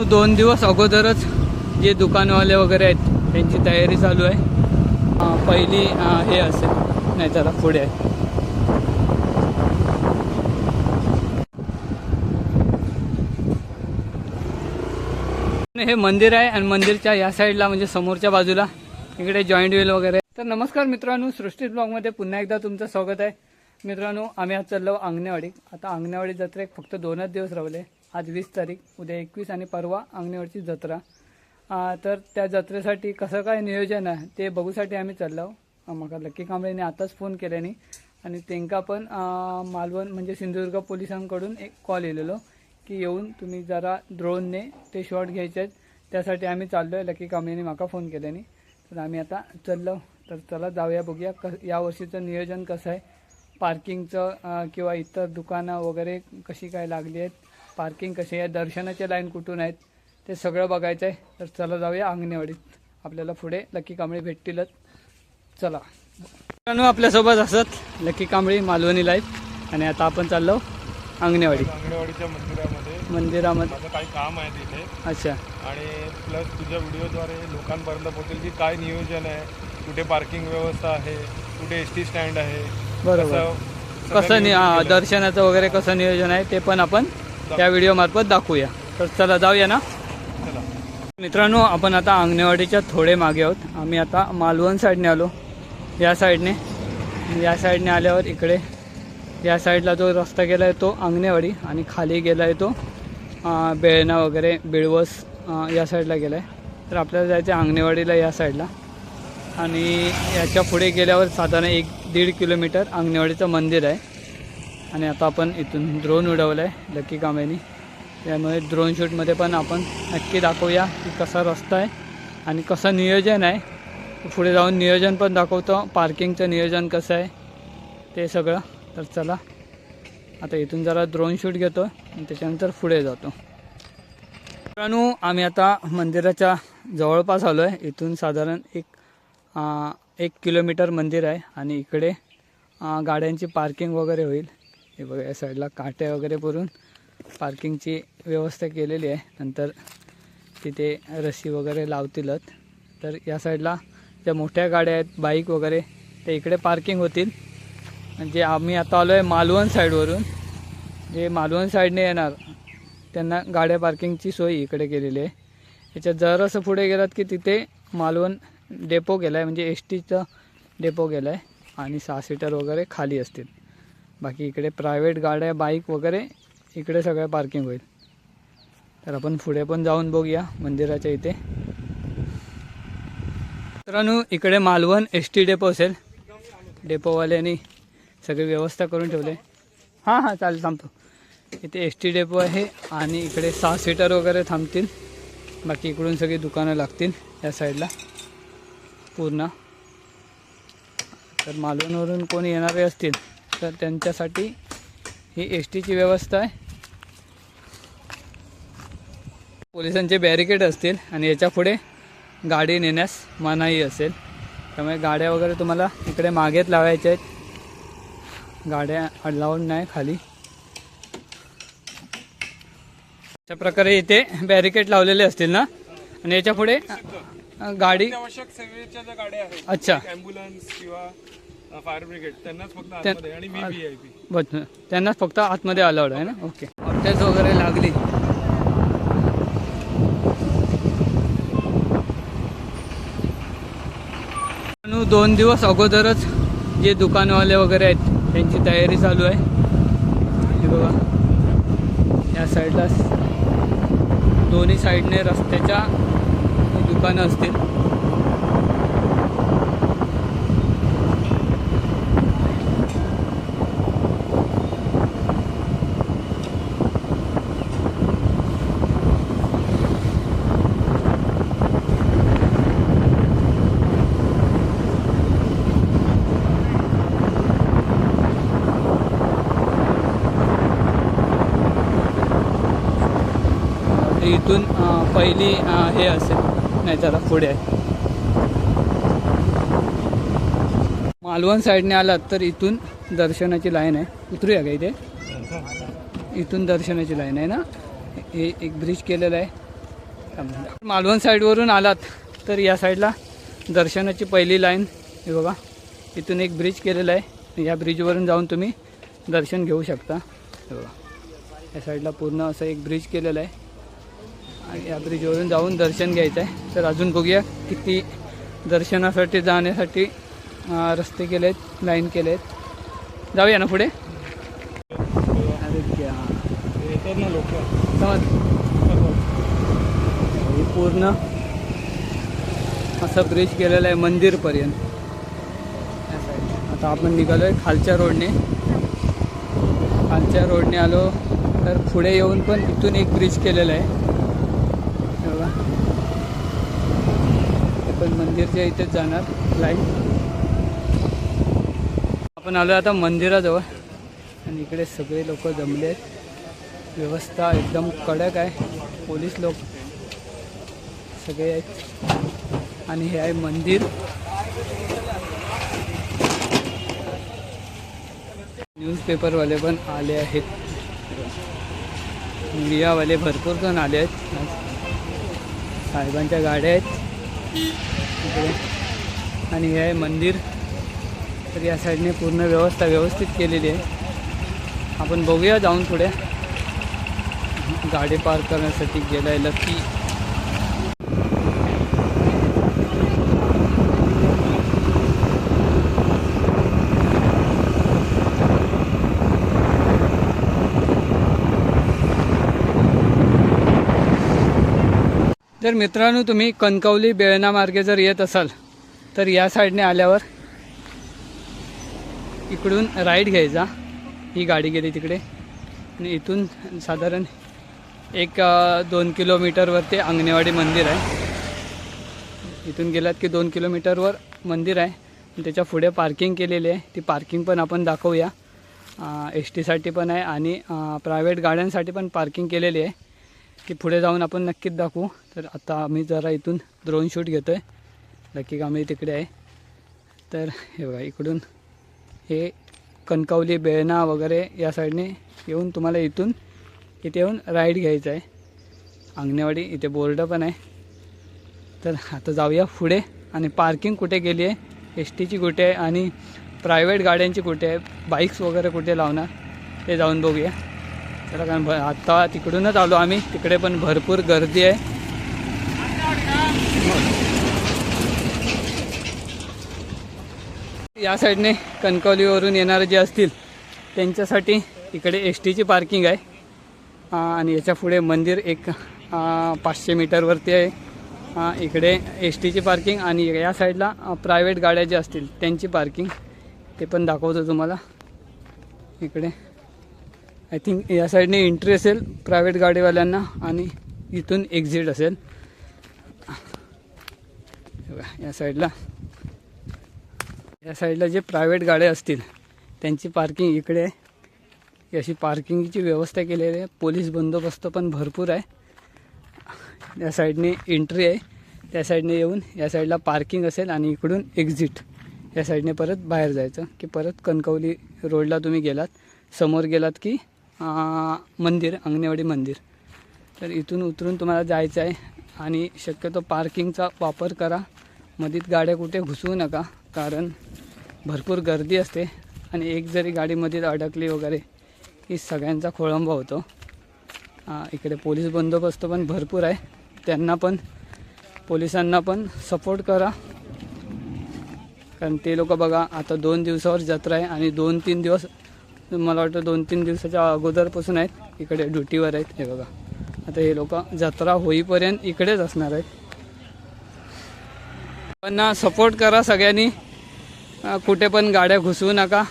मित्रांनो दोन दिवस अगोदरच जे दुकानवाले वगैरे आहेत त्यांची तयारी चालू आहे. पहिली हे असेल. नाही जरा पुढे आहे. हे मंदिर आहे आणि मंदिरच्या या साईडला म्हणजे समोरच्या बाजूला इकडे जॉईंट व्हील वगैरे आहे. तर नमस्कार मित्रांनो सृष्टी ब्लॉगमध्ये पुन्हा एकदा तुमचं स्वागत आहे. मित्रांनो आम्ही आज चाललो अंगणेवाडी. आता अंगणेवाडी जत्रेक फक्त दोनच दिवस राहिले. आज वीस तारीख उद्या एकवीस आणि परवा अंगणेवाडीची जत्रा. तर त्या जत्रेसाठी कसं काय नियोजन आहे ते बघूसाठी आम्ही चाललो अं, लक्की कांबळेने आताच फोन केल्याने. आणि त्यांना पण मालवण म्हणजे सिंधुदुर्ग पोलिसांकडून एक कॉल येलेलो की येऊन तुम्ही जरा ड्रोनने ते शॉट घ्यायचे आहेत. त्यासाठी आम्ही चाललो आहे लकी कांबळेने माका फोन केल्याने. तर आम्ही आता चाललो. तर चला जाऊया बघूया क यावर्षीचं नियोजन कसं आहे. पार्किंगचं किंवा इतर दुकानं वगैरे कशी काय लागली आहेत. पार्किंग कशी आहे दर्शनाचे लाईन कुठून आहेत ते सगळं बघायचं आहे. तर चला जाऊया अंगणेवाडीत. आपल्याला पुढे लकी कांबळी भेटतीलच. चला. मित्रांनो आपल्यासोबत असत लकी कांबळी मालवणी लाईफ आणि आता आपण चाललो अंगणेवाडी. अंगणवाडीच्या मंदिरामध्ये. मंदिरामध्ये. माझं काही काम आहे तिथे. अच्छा. आणि प्लस तुझ्या व्हिडिओद्वारे लोकांपर्यंत पोहोचेल की काय नियोजन आहे कुठे पार्किंग व्यवस्था आहे कुठे एस टी स्टँड आहे बरोबर. कसं- कसं नि हा. दर्शनाचं वगैरे कसं नियोजन आहे ते पण आपण त्या व्हिडिओ मार्फत दाखवूया. तर चला जाऊया ना? चला. मित्रांनो आपण आता अंगणेवाडीच्या थोडे मागे आहोत. आम्ही आता मालवण साईडने आलो. या साईडने. या साईडने आल्यावर इकडे या साईडला जो रस्ता गेला आहे तो अंगणेवाडी आणि खाली गेला आहे तो बेळणा वगैरे बेळवस या साईडला गेला आहे. तर आपल्याला जायचं आहे अंगणेवाडीला या साईडला. आणि याच्यापुढे गेल्यावर साधारण एक दीड किलोमीटर अंगणेवाडीचं मंदिर आहे. आणि आता आपण इथून ड्रोन उडवलं आहे लकी कामेनी त्यामुळे ड्रोन शूटमध्ये पण आपण नक्की दाखवूया की कसा रस्ता आहे आणि कसं नियोजन आहे. पुढे जाऊन नियोजन पण दाखवतो. पार्किंगचं नियोजन कसं आहे ते सगळं. तर चला आता इथून जरा ड्रोन शूट घेतो आणि त्याच्यानंतर पुढे जातो. मित्रांनो आम्ही आता मंदिराच्या जवळपास आलो आहे इथून साधारण एक आ, एक किलोमीटर मंदिर आहे आणि इकडे गाड्यांची पार्किंग वगैरे होईल. हे बघा या साईडला काट्या वगैरे भरून पार्किंगची व्यवस्था केलेली आहे. नंतर तिथे रस्सी वगैरे लावतीलच. तर या साईडला ज्या मोठ्या गाड्या आहेत बाईक वगैरे ते इकडे पार्किंग होतील. म्हणजे आम्ही आता आलो आहे मालवण साईडवरून जे मालवण साईडने येणार त्यांना गाड्या पार्किंगची सोय इकडे केलेली आहे. याच्यात जरासं पुढे गेलात की तिथे मालवण डेपो गेला आहे म्हणजे एस टीचं डेपो गेला आहे आणि सहा सीटर वगैरे खाली असतील. बाकी इकडे प्रायव्हेट गाड्या बाईक वगैरे इकडे सगळं पार्किंग होईल. तर आपण पुढे पण जाऊन बघूया मंदिराच्या इथे. मित्रांनो इकडे मालवण एस टी डेपो असेल. डेपोवाल्यानी सगळी व्यवस्था करून ठेवले. हां हां चालेल थांबतो. इथे एस टी डेपो आहे आणि इकडे सहा सीटर वगैरे थांबतील. बाकी इकडून सगळी दुकानं लागतील या साईडला पूर्ण. तर मालवणवरून कोणी येणारे असतील? तर त्यांच्यासाठी ही एस टीची व्यवस्था आहे. पोलिसांचे बॅरिकेड असतील आणि याच्यापुढे गाडी नेण्यास मनाई असेल. त्यामुळे गाड्या वगैरे तुम्हाला इकडे मागेत लावायच्या आहेत. गाड्या लावून नाही खाली. अशा प्रकारे इथे बॅरिकेड लावलेले असतील ना? आणि याच्यापुढे गाडी आवश्यक सेवेच्या ज्या गाड्या आहेत अच्छा. ॲम्ब्युलन्स किंवा फायर ब्रिगेड त्यांनाच फक्त आतमध्ये आणि त्यांनाच फक्त आतमध्ये अलाउड आहे ना? ओके अपडेट्स वगैरे लागली. दोन दिवस अगोदरच जे दुकानवाले वगैरे आहेत त्यांची तयारी चालू आहे. हे बघा. या साईडला दोन्ही साईडने रस्त्याच्या दुकानं असतील तर इथून पहिली हे असेल नाही जरा पुढे आहे. मालवण साईडने आलात तर इथून दर्शनाची लाईन आहे. उतरूया का इथे? इथून दर्शनाची लाईन आहे ना? हे एक ब्रिज केलेला आहे. मालवण साईडवरून आलात तर या साईडला दर्शनाची पहिली लाईन हे बघा. इथून एक ब्रिज केलेला आहे. या ब्रिजवरून जाऊन तुम्ही दर्शन घेऊ शकता. हे बघा. या साईडला पूर्ण असं एक ब्रिज केलेलं आहे. आणि या ब्रिजवरून जाऊन दर्शन घ्यायचं आहे तर अजून बघूया किती दर्शनासाठी जाण्यासाठी रस्ते केले आहेत लाईन केले आहेत जाऊया ना पुढे? अरे ना लोक पूर्ण असं ब्रिज केलेलं आहे मंदिरपर्यंत. आता आपण निघालो आहे खालच्या रोडने खालच्या रोडने आलो तर पुढे येऊन पण इथून एक ब्रिज केलेला आहे हे बघा ते पण मंदिरच्या इथेच जाणार लाईन आपण आलो आता मंदिराजवळ. आणि इकडे सगळे लोक जमले आहेत. व्यवस्था एकदम कडक आहे. पोलीस लोक सगळे आहेत. आणि हे आहे मंदिर. न्यूजपेपरवाले पण आले आहेत. मीडियावाले भरपूर जण आले आहेत. साहेबांच्या गाड्या आहेत. इकडे आणि हे आहे मंदिर. तर या साईडने पूर्ण व्यवस्था व्यवस्थित केलेली आहे. आपण बघूया जाऊन पुढे. गाडी पार्क करण्यासाठी गेलाय लकी. जर मित्रांनो तुम्ही कणकवली बेळणा मार्गे जर येत असाल तर या साईडने आल्यावर इकडून राईट घ्यायचा. ही गाडी गेली तिकडे. आणि इथून साधारण एक दोन किलोमीटरवरती अंगणेवाडी मंदिर आहे. इथून गेलात की दोन किलोमीटरवर मंदिर आहे. त्याच्या पुढे पार्किंग केलेली आहे. ती पार्किंग पण आपण दाखवूया. एस टीसाठी पण आहे आणि प्रायव्हेट गाड्यांसाठी पण पार्किंग केलेली आहे. की पुढे जाऊन आपण नक्कीच दाखवू. तर आता आम्ही जरा इथून ड्रोन शूट घेतो आहे लकी कांबळी तिकडे आहे. तर हे बघा इकडून हे कणकवली बेळणा वगैरे या साईडने येऊन तुम्हाला इथून इथे येऊन राईड घ्यायचं आहे. अंगणेवाडी इथे बोर्ड पण आहे. तर आता जाऊया पुढे. आणि पार्किंग कुठे गेली आहे? एस टीची कुठे आहे? आणि प्रायव्हेट गाड्यांची कुठे आहे? बाईक्स वगैरे कुठे लावणार? ते जाऊन बघूया. चला कारण आत्ता तिकडूनच आलो आम्ही. तिकडे पण भरपूर गर्दी आहे. या साईडने कणकवलीवरून येणारे जे असतील त्यांच्यासाठी इकडे एस टीची पार्किंग आहे. आणि याच्यापुढे मंदिर एक पाचशे मीटरवरती आहे. इकडे एस टीची पार्किंग आणि या साईडला प्रायव्हेट गाड्या ज्या असतील त्यांची पार्किंग. ते पण दाखवतो तुम्हाला. इकडे. आय थिंक या साईडने एंट्री असेल प्रायव्हेट गाडीवाल्यांना आणि इथून एक्झिट असेल. या साईडला. या साईडला जे प्रायव्हेट गाड्या असतील त्यांची पार्किंग इकडे आहे. अशी पार्किंगची व्यवस्था केलेली आहे. पोलीस बंदोबस्त पण भरपूर आहे. या साईडने एंट्री आहे. त्या साईडने येऊन या साईडला पार्किंग असेल आणि इकडून एक्झिट या साईडने परत बाहेर जायचं की परत कणकवली रोडला तुम्ही गेलात. समोर गेलात की मंदिर अंगणेवाडी मंदिर. तर इथून उतरून तुम्हाला जायचं आहे आणि शक्यतो पार्किंगचा वापर करा. मधीत गाड्या कुठे घुसवू नका कारण भरपूर गर्दी असते आणि एक जरी गाडीमध्ये अडकली वगैरे की सगळ्यांचा खोळंबा होतो. इकडे पोलीस बंदोबस्त पण भरपूर आहे. त्यांना पण पोलिसांना पण सपोर्ट करा. कारण ते लोक बघा आता दोन दिवसावर जत्रा आहे आणि दोन तीन दिवस मला वाटतं दोन तीन दिवसाच्या अगोदरपासून आहेत. इकडे ड्युटीवर आहेत. हे बघा. आता हे लोक जत्रा होईपर्यंत इकडेच असणार आहेत. पण सपोर्ट करा सगळ्यांनी. कुठे पण गाड्या घुसवू नका.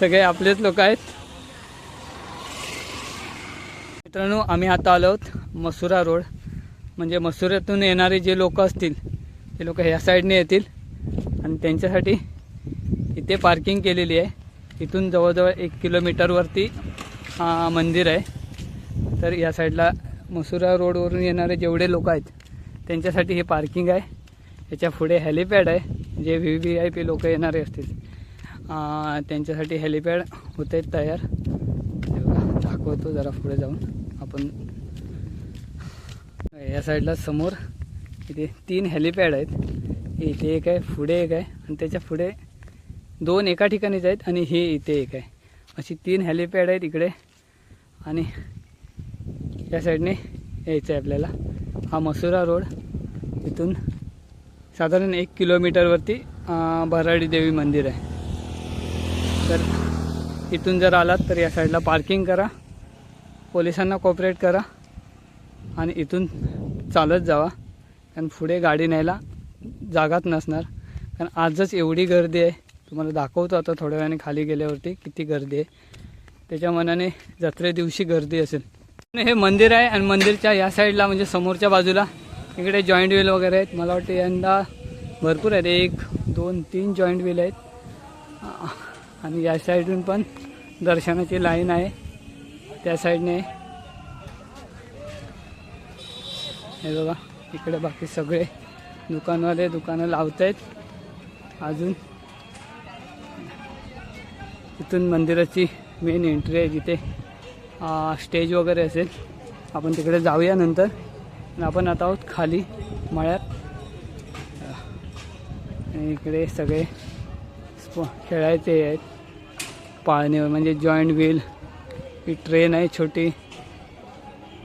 सगळे आपलेच लोक आहेत. मित्रांनो आम्ही आता आलो आहोत मसुरा रोड. म्हणजे मसुऱ्यातून येणारे जे लोक असतील ते लोक ह्या साईडने येतील. आणि त्यांच्यासाठी इथे पार्किंग केलेली आहे. इथून जवळजवळ एक किलोमीटरवरती मंदिर आहे. तर या साईडला मसुरा रोडवरून येणारे जेवढे लोक आहेत त्यांच्यासाठी हे पार्किंग आहे. याच्यापुढे हेलिपॅड आहे जे व्ही व्ही आय पी लोक येणारे असतील. त्यांच्यासाठी हेलिपॅड होत आहेत तयार दाखवतो जरा पुढे जाऊन. आपण या साईडला समोर इथे तीन हेलिपॅड आहेत. इथे एक आहे पुढे एक आहे. आणि त्याच्या पुढे दोन एका ठिकाणीच आहेत आणि हे इथे एक आहे. अशी तीन हॅलिपॅड आहेत इकडे. आणि या साईडने यायचं आहे आपल्याला. हा मसुरा रोड. इथून साधारण एक किलोमीटरवरती भराडी देवी मंदिर आहे. तर इथून जर आलात तर या साईडला पार्किंग करा. पोलिसांना कॉपरेट करा. आणि इथून चालत जावा. कारण पुढे गाडी न्यायला जागाच नसणार. कारण आजच एवढी गर्दी आहे. तुम्हाला दाखवतो आता थोड्या वेळाने खाली गेल्यावरती किती गर्दी आहे. त्याच्या मनाने जत्रे दिवशी गर्दी असेल. हे मंदिर आहे आणि मंदिरच्या या साईडला म्हणजे समोरच्या बाजूला इकडे जॉईंट व्हील वगैरे आहेत. मला वाटतं यंदा भरपूर आहेत. एक दोन तीन जॉईंट व्हील आहेत. आणि या साईडून पण दर्शनाची लाईन आहे. त्या साईडने हे बघा इकडे बाकी सगळे दुकानवाले दुकानं लावत आहेत अजून इथून मंदिराची मेन एंट्री आहे जिथे स्टेज वगैरे असेल. आपण तिकडे जाऊया नंतर. आपण आता आहोत खाली मळ्यात. इकडे सगळे स्प खेळायचे आहेत. पाळणे म्हणजे जॉईंट व्हील ही ट्रेन आहे छोटी.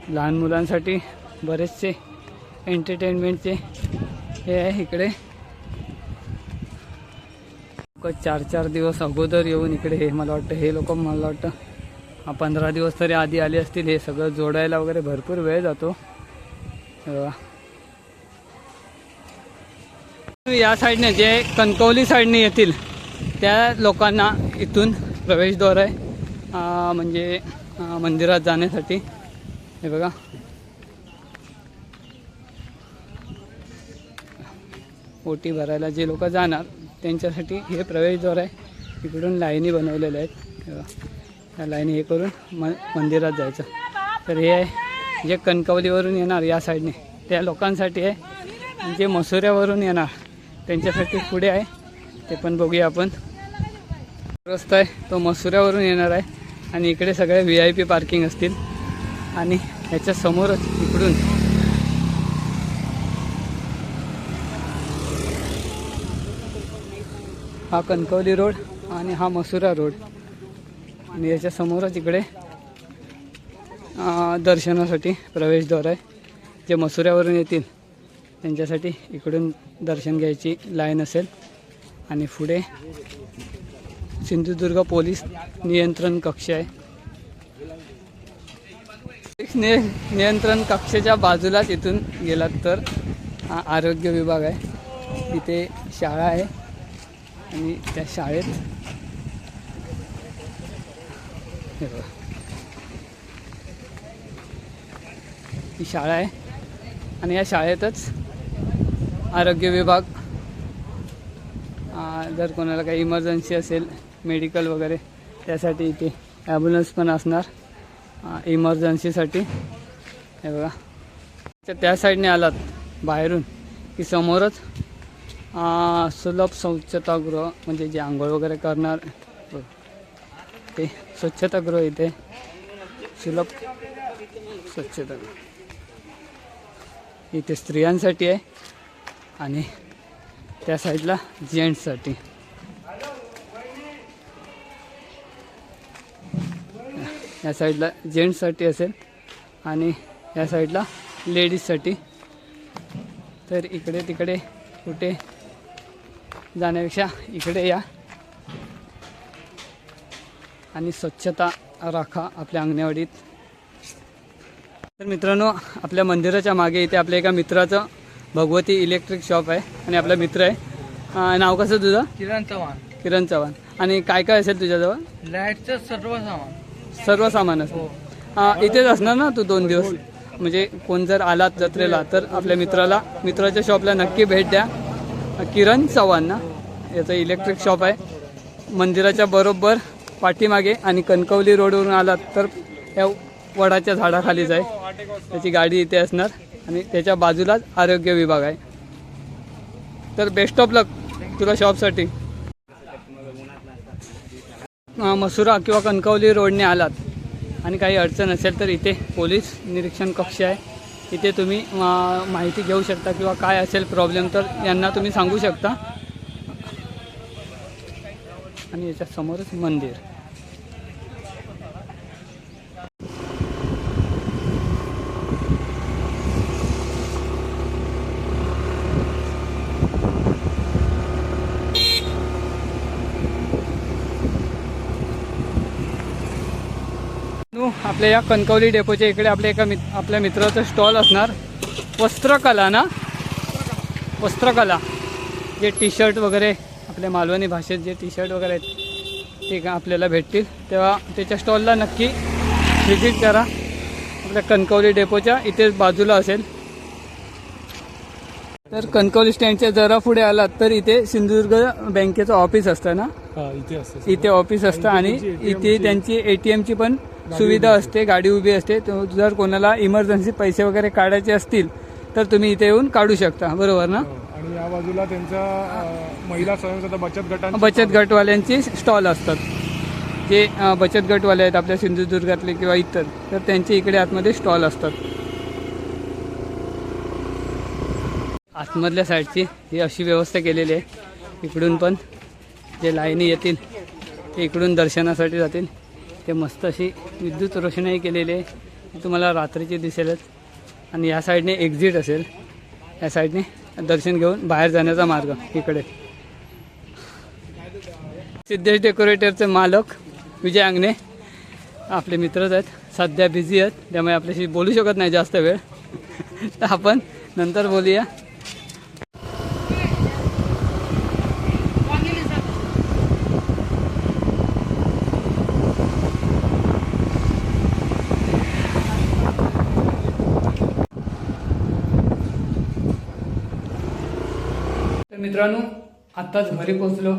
लहान मुलांसाठी बरेचसे एंटरटेनमेंटचे हे आहे इकडे. लोक चार चार दिवस अगोदर येऊन इकडे हे मला वाटतं हे लोक मला वाटतं हा पंधरा दिवस तरी आधी आले असतील हे सगळं जोडायला वगैरे भरपूर वेळ जातो. हे बघा. या साईडने जे कणकवली साईडने येतील त्या लोकांना इथून प्रवेशद्वार आहे. म्हणजे मंदिरात जाण्यासाठी. हे बघा. ओटी भरायला जे लोक जाणार त्यांच्यासाठी हे प्रवेशद्वार आहे. इकडून लाईनी बनवलेल्या आहेत. त्या लाईनी हे करून म मंदिरात जायचं. तर हे आहे जे कणकवलीवरून येणार या साईडने. त्या लोकांसाठी आहे. जे मसुऱ्यावरून येणार त्यांच्यासाठी पुढे आहे. ते पण बघूया आपण. रस्ता आहे. तो मसुऱ्यावरून येणार आहे. आणि इकडे सगळे व्ही आय पी पार्किंग असतील. आणि ह्याच्या समोरच इकडून हा कणकवली रोड आणि हा मसुरा रोड. आणि याच्यासमोरच इकडे दर्शनासाठी प्रवेशद्वार आहे. जे मसुऱ्यावरून येतील त्यांच्यासाठी इकडून दर्शन घ्यायची लाईन असेल. आणि पुढे सिंधुदुर्ग पोलीस नियंत्रण कक्ष आहे. नि नियंत्रण कक्षाच्या बाजूलाच इथून गेलात तर हा आरोग्य विभाग आहे. तिथे शाळा आहे. आणि त्या शाळेत हे बघा. ही शाळा आहे. आणि या शाळेतच आरोग्य विभाग जर कोणाला काही इमर्जन्सी असेल मेडिकल वगैरे त्यासाठी इथे ॲम्ब्युलन्स पण असणार. इमर्जन्सीसाठी हे बघा. तर त्या साईडने आलात बाहेरून की समोरच सुलभ स्वच्छतागृह म्हणजे जे आंघोळ वगैरे करणार हो. ते स्वच्छतागृह इथे सुलभ स्वच्छतागृह. इथे स्त्रियांसाठी आहे आणि त्या साईडला जेंट्ससाठी. या साईडला जेंट्ससाठी असेल आणि या साईडला लेडीजसाठी. तर इकडे तिकडे कुठे जाण्यापेक्षा इकडे या. आणि स्वच्छता राखा आपल्या अंगणवाडीत. तर मित्रांनो आपल्या मंदिराच्या मागे इथे आपल्या एका मित्राचं भगवती इलेक्ट्रिक शॉप आहे आणि आपला मित्र आहे. नाव कसं तुझं? किरण चव्हाण. किरण चव्हाण. आणि काय काय असेल तुझ्याजवळ? लाईटचं सर्व सामान. सर्व सामान असेल. हो. इथेच असणार ना तू दोन दिवस? म्हणजे कोण जर आलात जत्रेला तर आपल्या मित्राला मित्राच्या शॉपला नक्की भेट द्या. किरण चव्हाण ना? याचं इलेक्ट्रिक शॉप आहे. मंदिराच्या बरोबर पाठीमागे आणि कणकवली रोडवरून आलात तर या वडाच्या झाडाखालीच आहे त्याची गाडी इथे असणार आणि त्याच्या बाजूलाच आरोग्य विभाग आहे. तर बेस्ट ऑफ लक तुला शॉपसाठी मसुरा किंवा कणकवली रोडने आलात आणि काही अडचण असेल तर इथे पोलीस निरीक्षण कक्ष आहे. इथे तुम्ही मा- माहिती घेऊ शकता किंवा काय असेल प्रॉब्लेम तर यांना तुम्ही सांगू शकता. आणि याच्यासमोरच मंदिर. नु, आपल्या या कणकवली डेपोच्या इकडे आपल्या एका मित आपल्या मित्राचं स्टॉल असणार. वस्त्रकला ना? वस्त्रकला. जे टी शर्ट वगैरे आपल्या मालवणी भाषेत जे टी शर्ट वगैरे आहेत ते आपल्याला भेटतील. तेव्हा त्याच्या स्टॉलला नक्की व्हिजिट करा. आपल्या कणकवली डेपोच्या इथेच बाजूला असेल. तर कणकवली स्टँडच्या जरा पुढे आलात तर इथे सिंधुदुर्ग बँकेचं ऑफिस असतं ना? इथे ऑफिस असतं आणि इथे त्यांची एटीएमची पण सुविधा असते गाडी उभी असते. तो जर कोणाला इमर्जन्सी पैसे वगैरे काढायचे असतील तर तुम्ही इथे येऊन काढू शकता. बरोबर ना? हो, आणि या बाजूला त्यांचा महिला स्वयंसहायता बचत गटांची बचत गटवाल्यांची स्टॉल असतात. जे बचत गटवाले आहेत आपल्या सिंधुदुर्गातले किंवा इतर तर त्यांचे इकडे आतमध्ये स्टॉल असतात. आतमधल्या साईडची ही अशी व्यवस्था केलेली आहे. इकडून पण जे लाईनी येतील ते इकडून दर्शनासाठी जातील. ते मस्त अशी विद्युत रोषणाई केलेली आहे. तुम्हाला रात्रीची दिसेलच. आणि या साईडने एक्झिट असेल. या साईडने दर्शन घेऊन बाहेर जाण्याचा मार्ग इकडे. सिद्धेश डेकोरेटरचे मालक विजय अंगणे. आपले मित्रच आहेत. सध्या बिझी आहेत. त्यामुळे आपल्याशी बोलू शकत नाही जास्त वेळ. तर आपण नंतर बोलूया. मित्रांनो आत्ताच घरी पोचलो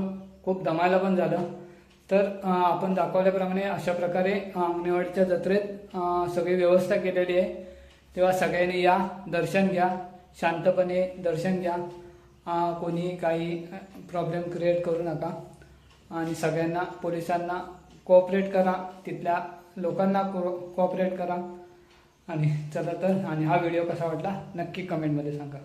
खूप दमायला पण झालं. तर आपण दाखवल्याप्रमाणे अशा प्रकारे अंगणेवाडीच्या जत्रेत सगळी व्यवस्था केलेली आहे. तेव्हा सगळ्यांनी या दर्शन घ्या शांतपणे दर्शन घ्या. कोणी काही प्रॉब्लेम क्रिएट करू नका. आणि सगळ्यांना पोलिसांना कोऑपरेट करा. तिथल्या लोकांना को कोऑपरेट करा. आणि चला तर आणि हा व्हिडिओ कसा वाटला नक्की कमेंटमध्ये सांगा.